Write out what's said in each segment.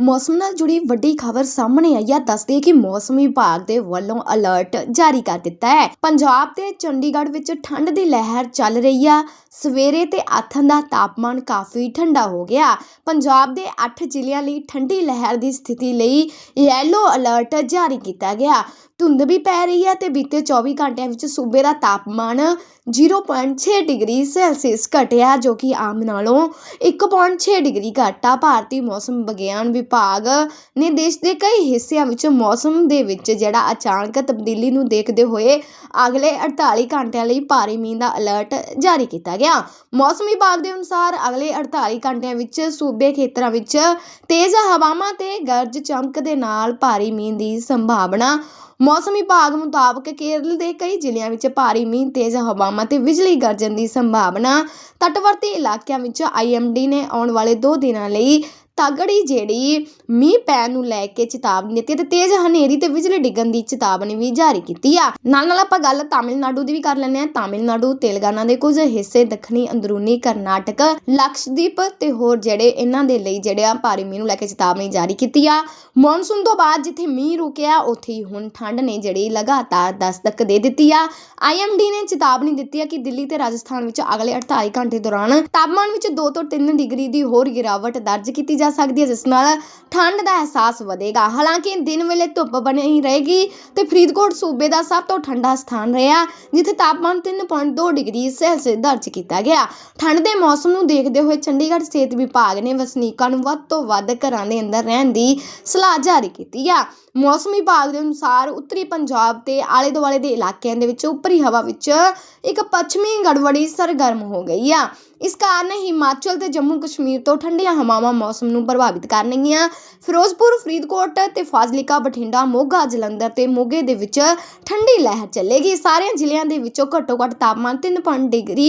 ਮੌਸਮ ਨਾਲ ਜੁੜੀ ਵੱਡੀ ਖਬਰ ਸਾਹਮਣੇ ਆਈ ਹੈ। ਦੱਸਦੇ ਕਿ ਮੌਸਮ ਵਿਭਾਗ ਦੇ ਵੱਲੋਂ ਅਲਰਟ ਜਾਰੀ ਕਰ ਦਿੱਤਾ ਹੈ। ਪੰਜਾਬ ਤੇ ਚੰਡੀਗੜ੍ਹ ਵਿੱਚ ਠੰਡ ਦੀ ਲਹਿਰ ਚੱਲ ਰਹੀ ਆ। ਸਵੇਰੇ ਤੇ ਆਥਣ ਦਾ ਤਾਪਮਾਨ ਕਾਫੀ ਠੰਡਾ ਹੋ ਗਿਆ। ਪੰਜਾਬ ਦੇ 8 ਜ਼ਿਲ੍ਹਿਆਂ ਲਈ ਠੰਡੀ ਲਹਿਰ ਦੀ ਸਥਿਤੀ ਲਈ ਯੈਲੋ ਅਲਰਟ ਜਾਰੀ ਕੀਤਾ ਗਿਆ। ਧੁੰਦ ਵੀ ਪੈ ਰਹੀ ਹੈ ਤੇ ਬੀਤੇ 24 ਘੰਟਿਆਂ ਵਿੱਚ ਸੂਬੇ ਦਾ ਤਾਪਮਾਨ 0.6 ਡਿਗਰੀ ਸੈਲਸੀਅਸ ਘਟਿਆ, ਜੋ ਕਿ ਆਮ ਨਾਲੋਂ 1.6 ਡਿਗਰੀ ਘੱਟ ਆ ਭਾਰਤੀ ਮੌਸਮ ਵਿਗਿਆਨ ਵਿਭਾਗ ਨੇ ਦੇਸ਼ ਦੇ ਕਈ ਹਿੱਸਿਆਂ ਵਿੱਚ ਮੌਸਮ ਦੇ ਵਿੱਚ ਜਿਹੜਾ ਅਚਾਨਕ ਤਬਦੀਲੀ ਨੂੰ ਦੇਖਦੇ ਹੋਏ ਅਗਲੇ 48 ਘੰਟਿਆਂ ਲਈ ਭਾਰੀ ਮੀਂਹ ਦਾ ਅਲਰਟ ਜਾਰੀ ਕੀਤਾ ਗਿਆ। ਮੌਸਮ ਵਿਭਾਗ ਦੇ ਅਨੁਸਾਰ ਅਗਲੇ 48 ਘੰਟਿਆਂ ਵਿੱਚ ਸੂਬੇ ਖੇਤਰਾਂ ਵਿੱਚ ਤੇਜ਼ ਹਵਾਵਾਂ ਤੇ ਗਰਜ ਚਮਕ ਦੇ ਨਾਲ ਭਾਰੀ ਮੀਂਹ ਦੀ ਸੰਭਾਵਨਾ। ਮੌਸਮ ਵਿਭਾਗ ਮੁਤਾਬਕ ਕੇਰਲ ਦੇ ਕਈ ਜ਼ਿਲ੍ਹਿਆਂ ਵਿੱਚ ਭਾਰੀ ਮੀਂਹ, ਤੇਜ਼ ਹਵਾਵਾਂ ਤੇ ਬਿਜਲੀ ਗਰਜਣ ਦੀ ਸੰਭਾਵਨਾ। ਤਟਵਰਤੀ ਇਲਾਕਿਆਂ ਵਿੱਚ ਆਈਐਮਡੀ ਨੇ ਆਉਣ ਵਾਲੇ 2 ਦਿਨਾਂ ਲਈ ਤਗੜੀ ਜਿਹੜੀ ਮੀਂਹ ਪੈਣ ਨੂੰ ਲੈ ਕੇ ਚੇਤਾਵਨੀ ਦਿੱਤੀ ਤੇ ਤੇਜ਼ ਹਨੇਰੀ ਤੇ ਬਿਜਲੀ ਡਿੱਗਣ ਦੀ ਚੇਤਾਵਨੀ ਵੀ ਜਾਰੀ ਕੀਤੀ ਆ। ਨਾਲ ਨਾਲ ਆਪਾਂ ਗੱਲ ਤਾਮਿਲਨਾਡੂ ਦੀ ਵੀ ਕਰ ਲੈਂਦੇ ਆ ਤਾਮਿਲਨਾਡੂ, ਤੇਲੰਗਾਨਾ ਦੇ ਕੁਝ ਹਿੱਸੇ ਦੱਖਣੀ ਅੰਦਰੂਨੀ ਕਰਨਾਟਕ, ਲਕਸ਼ਦੀਪ ਤੇ ਹੋਰ ਜਿਹੜੇ ਇਹਨਾਂ ਦੇ ਲਈ ਜਿਹੜੇ ਆ ਭਾਰੀ ਮੀਂਹ ਨੂੰ ਲੈ ਕੇ ਚੇਤਾਵਨੀ ਜਾਰੀ ਕੀਤੀ ਆ। ਮੌਨਸੂਨ ਤੋਂ ਬਾਅਦ ਜਿੱਥੇ ਮੀਂਹ ਰੁਕਿਆ, ਉੱਥੇ ਹੀ ਹੁਣ ਠੰਡ ਨੇ ਜਿਹੜੀ ਲਗਾਤਾਰ ਦਸਤਕ ਦੇ ਦਿੱਤੀ ਆ। ਆਈਐਮਡੀ ਨੇ ਚੇਤਾਵਨੀ ਦਿੱਤੀ ਆ ਕਿ ਦਿੱਲੀ ਤੇ ਰਾਜਸਥਾਨ ਵਿੱਚ ਅਗਲੇ 48 ਘੰਟੇ ਦੌਰਾਨ ਤਾਪਮਾਨ ਵਿੱਚ 2 ਤੋਂ 3 ਡਿਗਰੀ ਦੀ ਹੋਰ ਗਿਰਾਵਟ ਦਰਜ ਕੀਤੀ ਜਾ ਸਕਦੀ ਹੈ, ਜਿਸ ਨਾਲ ਠੰਡ ਦਾ ਅਹਿਸਾਸ ਵਧੇਗਾ। ਹਾਲਾਂਕਿ ਦਿਨ ਵੇਲੇ ਧੁੱਪ ਬਣੀ ਰਹੇਗੀ ਤੇ ਫਰੀਦਕੋਟ ਸੂਬੇ ਦਾ ਸਭ ਤੋਂ ਠੰਡਾ ਸਥਾਨ ਰਿਹਾ, ਜਿੱਥੇ ਤਾਪਮਾਨ 3.2 ਡਿਗਰੀ ਸੈਲਸੀਅਸ ਦਰਜ ਕੀਤਾ ਗਿਆ। ਠੰਡ ਦੇ ਮੌਸਮ ਨੂੰ ਦੇਖਦੇ ਹੋਏ ਚੰਡੀਗੜ੍ਹ ਸਿਹਤ ਵਿਭਾਗ ਨੇ ਵਸਨੀਕਾਂ ਨੂੰ ਵੱਧ ਤੋਂ ਵੱਧ ਘਰਾਂ ਦੇ ਅੰਦਰ ਰਹਿਣ ਦੀ ਸਲਾਹ ਜਾਰੀ ਕੀਤੀ ਆ। ਮੌਸਮ ਵਿਭਾਗ ਦੇ ਅਨੁਸਾਰ ਉੱਤਰੀ ਪੰਜਾਬ ਤੇ ਆਲੇ ਦੁਆਲੇ ਦੇ ਇਲਾਕਿਆਂ ਦੇ ਵਿੱਚ ਉੱਪਰੀ ਹਵਾ ਵਿੱਚ ਇੱਕ ਪੱਛਮੀ ਗੜਬੜੀ ਸਰਗਰਮ ਹੋ ਗਈ ਆ। ਇਸ ਕਾਰਨ ਹਿਮਾਚਲ ਤੇ ਜੰਮੂ ਕਸ਼ਮੀਰ ਤੋਂ ਠੰਡੀਆਂ ਹਵਾਵਾਂ ਮੌਸਮ ਨੂੰ ਪ੍ਰਭਾਵਿਤ ਕਰਨਗੀਆਂ। ਫਿਰੋਜ਼ਪੁਰ, ਫਰੀਦਕੋਟ ਤੇ ਫਾਜ਼ਿਲਕਾ, ਬਠਿੰਡਾ, ਮੋਗਾ, ਜਲੰਧਰ ਤੇ ਮੋਗੇ ਦੇ ਵਿੱਚ ਠੰਡੀ ਲਹਿਰ ਚੱਲੇਗੀ। ਸਾਰਿਆਂ ਜ਼ਿਲ੍ਹਿਆਂ ਦੇ ਵਿੱਚੋਂ ਘੱਟੋ ਘੱਟ ਤਾਪਮਾਨ 3.0 ਡਿਗਰੀ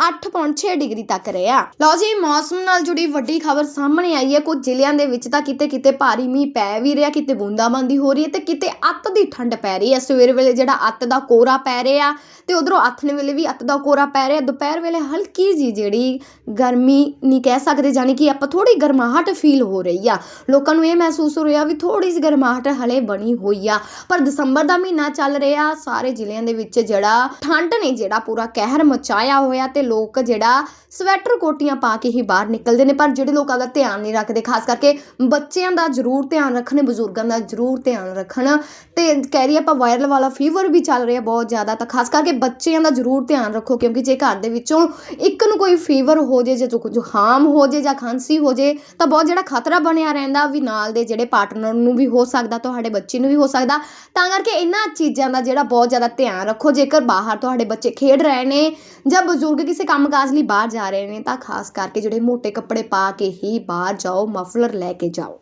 8.6 ਡਿਗਰੀ ਤੱਕ ਰਿਹਾ। ਲਓ ਜੀ, ਮੌਸਮ ਨਾਲ ਜੁੜੀ ਵੱਡੀ ਖਬਰ ਸਾਹਮਣੇ ਆਈ ਹੈ। ਕੁਝ ਜ਼ਿਲ੍ਹਿਆਂ ਦੇ ਵਿੱਚ ਤਾਂ ਕਿਤੇ ਕਿਤੇ ਭਾਰੀ ਮੀਂਹ ਪੈ ਵੀ ਰਿਹਾ, ਕਿਤੇ ਬੂੰਦਾਬਾਂਦੀ ਹੋ ਰਹੀ ਹੈ ਤੇ ਕਿਤੇ ਅੱਤ ਦੀ ਠੰਡ ਪੈ ਰਹੀ ਹੈ। ਸਵੇਰ ਵੇਲੇ ਜਿਹੜਾ ਅੱਤ ਦਾ ਕੋਰਾ ਪੈ ਰਿਹਾ ਤੇ ਉਧਰੋਂ ਆਥਣ ਵੇਲੇ ਵੀ ਅੱਤ ਦਾ ਕੋਰਾ ਪੈ ਰਿਹਾ। ਦੁਪਹਿਰ ਵੇਲੇ ਹਲਕੀ ਜੀ ਜਿਹੜੀ ਗਰਮੀ ਨਹੀਂ ਕਹਿ ਸਕਦੇ ਜਾਨੀ ਕਿ ਆਪਾਂ ਥੋੜ੍ਹੀ ਗਰਮਾਹਟ ਫੀਲ ਹੋ ਰਹੀ ਆ। ਲੋਕਾਂ ਨੂੰ ਇਹ ਮਹਿਸੂਸ ਹੋ ਰਿਹਾ ਵੀ ਥੋੜ੍ਹੀ ਜਿਹੀ ਗਰਮਾਹਟ ਹਲੇ ਬਣੀ ਹੋਈ ਆ। ਪਰ ਦਸੰਬਰ ਦਾ ਮਹੀਨਾ ਚੱਲ ਰਿਹਾ, ਸਾਰੇ ਜ਼ਿਲ੍ਹਿਆਂ ਦੇ ਵਿੱਚ ਜਿਹੜਾ ਠੰਡ ਨੇ, ਜਿਹੜਾ ਪੂਰਾ ਕਹਿਰ ਮਚਾਇਆ ਹੋਇਆ ਤੇ ਲੋਕ ਜਿਹੜਾ ਸਵੈਟਰ ਕੋਟੀਆਂ ਪਾ ਕੇ ਹੀ ਬਾਹਰ ਨਿਕਲਦੇ ਨੇ। ਪਰ ਜਿਹੜੇ ਲੋਕਾਂ ਦਾ ਧਿਆਨ ਨਹੀਂ ਰੱਖਦੇ, ਖਾਸ ਕਰਕੇ ਬੱਚਿਆਂ ਦਾ ਜ਼ਰੂਰ ਧਿਆਨ ਰੱਖਣ, ਬਜ਼ੁਰਗਾਂ ਦਾ ਜ਼ਰੂਰ ਧਿਆਨ ਰੱਖਣ। ਤੇ ਕਹਿ ਰਹੀ ਆਪਾਂ ਵਾਇਰਲ ਵਾਲਾ ਫੀਵਰ ਵੀ ਚੱਲ ਰਿਹਾ ਬਹੁਤ ਜ਼ਿਆਦਾ, ਤਾਂ ਖਾਸ ਕਰਕੇ ਬੱਚਿਆਂ ਦਾ ਜ਼ਰੂਰ ਧਿਆਨ ਰੱਖੋ, ਕਿਉਂਕਿ ਜੇ ਘਰ ਦੇ ਵਿੱਚੋਂ ਇੱਕ ਨੂੰ ਕੋਈ ਫੀਵਰ ਹੋ ਜੇ ਜਾਂ ਜ਼ੁ- ਜ਼ੁਕਾਮ ਹੋ ਜੇ ਜਾਂ ਖਾਂਸੀ ਹੋ ਜੇ, ਤਾਂ ਬਹੁਤ ਜਿਹੜਾ ਖਤਰਾ ਬਣਿਆ ਰਹਿੰਦਾ ਵੀ ਨਾਲ ਦੇ ਜਿਹੜੇ ਪਾਰਟਨਰ ਨੂੰ ਵੀ ਹੋ ਸਕਦਾ, ਤੁਹਾਡੇ ਬੱਚੇ ਨੂੰ ਵੀ ਹੋ ਸਕਦਾ। ਤਾਂ ਕਰਕੇ ਇਹਨਾਂ ਚੀਜ਼ਾਂ ਦਾ ਜਿਹੜਾ ਬਹੁਤ ਜ਼ਿਆਦਾ ਧਿਆਨ ਰੱਖੋ, ਜੇਕਰ ਬਾਹਰ ਤੁਹਾਡੇ ਬੱਚੇ ਖੇਡ ਰਹੇ ਨੇ ਜਾਂ ਬਜ਼ੁਰਗ ਕਿਸੇ ਕੰਮਕਾਜ ਲਈ ਬਾਹਰ ਜਾ ਰਹੇ ਨੇ, ਤਾਂ ਖਾਸ ਕਰਕੇ ਜਿਹੜੇ ਮੋٹے ਕੱਪੜੇ ਪਾ ਕੇ ਹੀ ਬਾਹਰ ਜਾਓ ਮਫਲਰ ਲੈ ਕੇ ਜਾਓ।